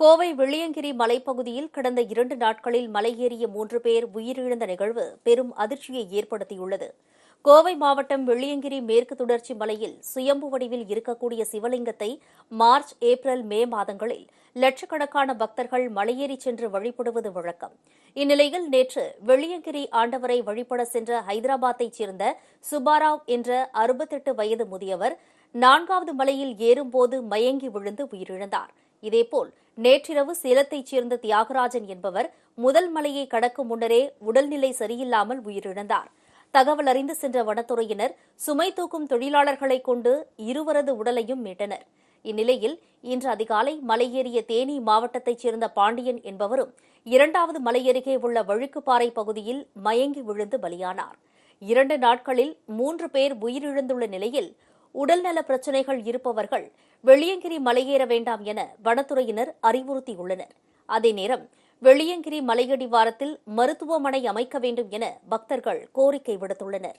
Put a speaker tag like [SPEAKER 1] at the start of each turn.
[SPEAKER 1] கோவை வெள்ளியங்கிரி மலைப்பகுதியில் கடந்த இரண்டு நாட்களில் மலையேறிய மூன்று பேர் உயிரிழந்த நிகழ்வு பெரும் அதிர்ச்சியை ஏற்படுத்தியுள்ளது. கோவை மாவட்டம் வெள்ளியங்கிரி மேற்கு தொடர்ச்சி மலையில் சுயம்பு வடிவில் இருக்கக்கூடிய சிவலிங்கத்தை மார்ச் ஏப்ரல் மே மாதங்களில் லட்சக்கணக்கான பக்தர்கள் மலையேறி சென்று வழிபடுவது வழக்கம். இந்நிலையில் நேற்று வெள்ளியங்கிரி ஆண்டவரை வழிபட சென்ற ஹைதராபாத்தைச் சேர்ந்த சுபாராவ் என்ற அறுபத்தெட்டு வயது முதியவர் நான்காவது மலையில் ஏறும்போது மயங்கி விழுந்து உயிரிழந்தார். இதேபோல் நேற்றிரவு சேலத்தைச் சேர்ந்த தியாகராஜன் என்பவர் முதல் மலையை கடக்கும் முன்னரே உடல்நிலை சரியில்லாமல் உயிரிழந்தார். தகவல் அறிந்து சென்ற வனத்துறையினர் சுமை தூக்கும் தொழிலாளர்களைக் கொண்டு இருவரது உடலையும் மீட்டனர். இந்நிலையில் இன்று அதிகாலை மலையேறிய தேனி மாவட்டத்தைச் சேர்ந்த பாண்டியன் என்பவரும் இரண்டாவது மலை அருகே உள்ள வழுக்குப்பாறை பகுதியில் மயங்கி விழுந்து பலியானார். இரண்டு நாட்களில் மூன்று பேர் உயிரிழந்துள்ள நிலையில் உடல்நல பிரச்சினைகள் இருப்பவர்கள் வெள்ளியங்கிரி மலையேற வேண்டாம் என வனத்துறையினர் அறிவுறுத்தியுள்ளனர். அதே நேரம் வெள்ளியங்கிரி மலையடிவாரத்தில் மருத்துவமனை அமைக்க வேண்டும் என பக்தர்கள் கோரிக்கை விடுத்துள்ளனர்.